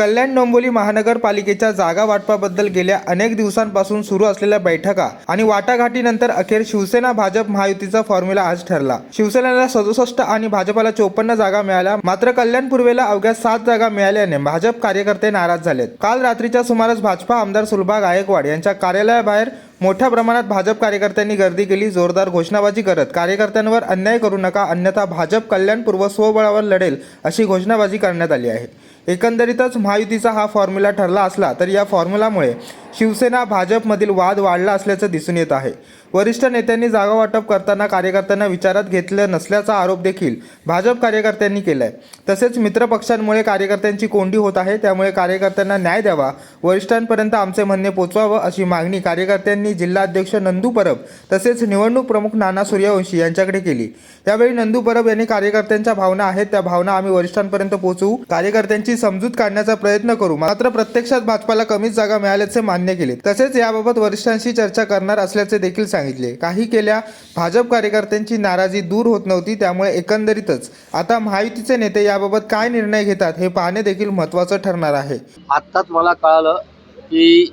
कल्याण डोंबिवली महानगरपालिकेच्या जागा वाटपाबद्दल गेल्या अनेक दिवसांपासून सुरू असलेल्या बैठका आणि वाटाघाटीनंतर अखेर शिवसेना भाजप महायुतीचा फॉर्म्युला आज ठरला. शिवसेनेला सदुसष्ट आणि भाजपाला चोपन्न जागा मिळाल्या. मात्र कल्याण पूर्वेला अवघ्या सात जागा मिळाल्याने भाजप कार्यकर्ते नाराज झालेत. काल रात्रीच्या सुमारास भाजपा आमदार सुलभा गायकवाड यांच्या कार्यालयाबाहेर मोठ्या प्रमाणात भाजप कार्यकर्त्यांनी गर्दी केली जोरदार घोषणाबाजी करत. कार्यकर्त्यांवर अन्याय करू नका अन्यथा भाजप कल्याणपूर्व स्वबळावर लढेल अशी घोषणाबाजी करण्यात आली आहे. एकंदरीतच महायुतीचा हा फॉर्म्युला ठरला असला तरी या फॉर्म्युलामुळे शिवसेना भाजपमधील वाद वाढला असल्याचं दिसून येत आहे. वरिष्ठ नेत्यांनी जागा वाटप करताना कार्यकर्त्यांना विचारात घेतलं नसल्याचा आरोप देखील भाजप कार्यकर्त्यांनी केलाय. तसेच मित्रपक्षांमुळे कार्यकर्त्यांची कोंडी होत आहे त्यामुळे कार्यकर्त्यांना न्याय द्यावा वरिष्ठांपर्यंत आमचे म्हणणे पोचवावं अशी मागणी कार्यकर्त्यांनी जिल्हाध्यक्ष नंदू परब तसेच निवडणूक प्रमुख नाना सूर्यवंशी यांच्याकडे केली. यावेळी नंदू परब यांनी कार्यकर्त्यांच्या भावना आहेत त्या भावना आम्ही वरिष्ठांपर्यंत पोहोचवू. कार्यकर्त्यांची समजूत काढण्याचा प्रयत्न करू. मात्र प्रत्यक्षात भाजपाला कमीच जागा मिळाल्याचे मान्य केले. तसेच याबाबत वरिष्ठांशी चर्चा करणार असल्याचे देखील सांगितले. काही केल्या भाजप कार्यकर्त्यांची नाराजी दूर होत नव्हती त्यामुळे एकंदरीतच आता महायुतीचे नेते याबाबत काय निर्णय घेतात हे पाहणे देखील महत्त्वाचं ठरणार आहे. आत्ताच मला कळालं की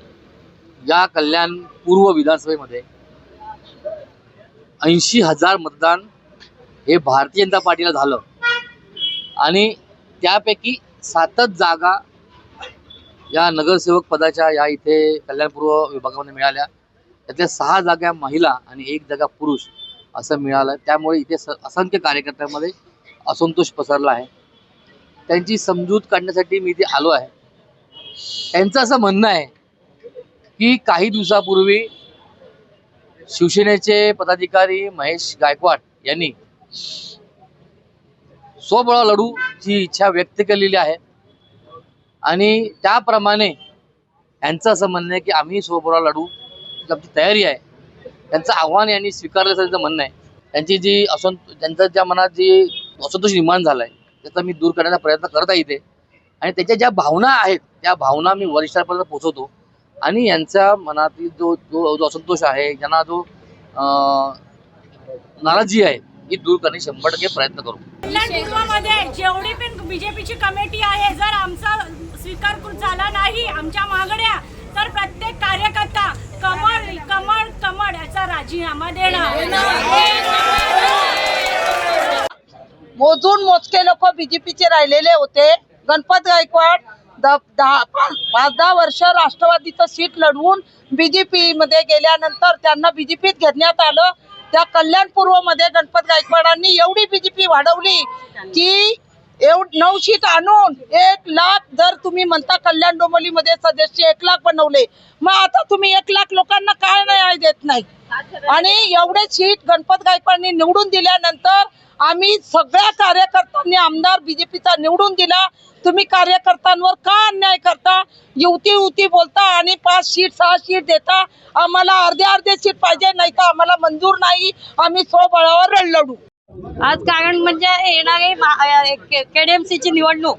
या कल्याण पूर्व विधानसभेमध्ये ऐंशी हजार मतदान हे भारतीय जनता पार्टीला झालं. आणि त्यापैकी सातच जागा या नगरसेवक पदाच्या या इथे कल्याणपूर्व विभागामध्ये मिळाल्या. त्यातल्या सहा जागा महिला आणि एक जागा पुरुष असं मिळालं. त्यामुळे इथे असंख्य कार्यकर्त्यांमध्ये असंतोष पसरला आहे. त्यांची समजूत काढण्यासाठी मी इथे आलो आहे. त्यांचं असं म्हणणं आहे की काही दिवसापूर्वी शिवसेनेचे पदाधिकारी महेश गायकवाड यांनी स्वबळ लढूची इच्छा व्यक्त केलेली आहे. आणि त्याप्रमाणे यांचं असं म्हणणं आहे की आम्ही स्वबळा लढू आमची तयारी आहे. त्यांचं आव्हान यांनी स्वीकारलं असं त्यांचं म्हणणं आहे. त्यांची जी असं त्यांच्या ज्या मनात जी असंतोष निर्माण झाला आहे त्याचा मी दूर करण्याचा प्रयत्न करत आहे इथे. आणि त्याच्या ज्या भावना आहेत त्या भावना मी वरिष्ठांपर्यंत पोहोचवतो. आणि यांच्या मनातील जो जो जो असंतोष आहे ज्यांना जो नाराजी आहे ही दूर करणे शंभर टक्के प्रयत्न करू. पूर्वमध्ये जेवढी पण बीजेपीची कमिटी आहे जर आमचा स्वीकार करू- झाला नाही आमच्या मागण्या तर प्रत्येक कार्यकर्ता कमळ कमळ कमळ याचा राजीनामा देणार. मोजून मोजके लोक बीजेपीचे राहिलेले होते. गणपत गायकवाड द- दहा पाच दहा वर्ष राष्ट्रवादीचं सीट लढवून बीजेपी मध्ये गेल्यानंतर त्यांना बीजेपीत घेण्यात आलं. त्या कल्याण पूर्वमध्ये गणपत गायकवाडांनी एवढी बीजेपी वाढवली की एवढ नऊ सीट आणून एक लाख जर तुम्ही म्हणता कल्याण डोंबिवलीमध्ये सदस्य एक लाख बनवले मग आता तुम्ही एक लाख लोकांना काय न्याय देत नाही. आणि एवढे सीट गणपत गायकवाडांनी निवडून दिल्यानंतर आम्ही सगळ्या कार्यकर्त्यांनी आमदार बीजेपीचा निवडून दिला. तुम्ही कार्यकर्त्यांवर का अन्याय करता? युती युती बोलता आणि पाच सीट सहा सीट देता. आम्हाला अर्धे अर्धे सीट पाहिजे नाही तर आम्हाला मंजूर नाही. आम्ही स्वबळावर लढू आज कारण म्हणजे येणारी केडीएमसी ची निवडणूक.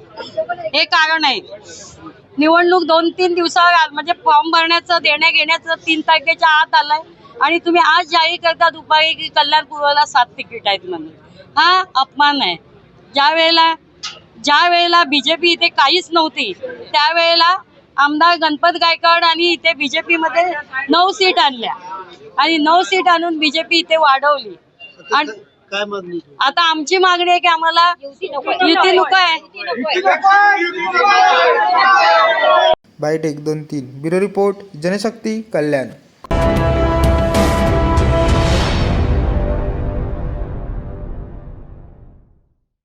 हे कारण आहे. निवडणूक दोन तीन दिवसावर म्हणजे फॉर्म भरण्याचं देण्या घेण्याचं तीन तारखेच्या आत आलंय. आणि तुम्ही आज जाहीर करता दुपारी की कल्याण पूर्वला सात तिकीट आहेत म्हणून. हा अपमान आहे. ज्या वेळेला ज्या वेळेला बीजेपी इथे काहीच नव्हती त्यावेळेला आमदार गणपत गायकवाड आणि इथे बीजेपी मध्ये नऊ सीट आणल्या. आणि नऊ सीट आणून बीजेपी इथे वाढवली. आणि आता आमची मागणी आहे की आम्हाला युती नको आहे. बाईट एक दोन तीन. Bureau report Janshakti Kalyan.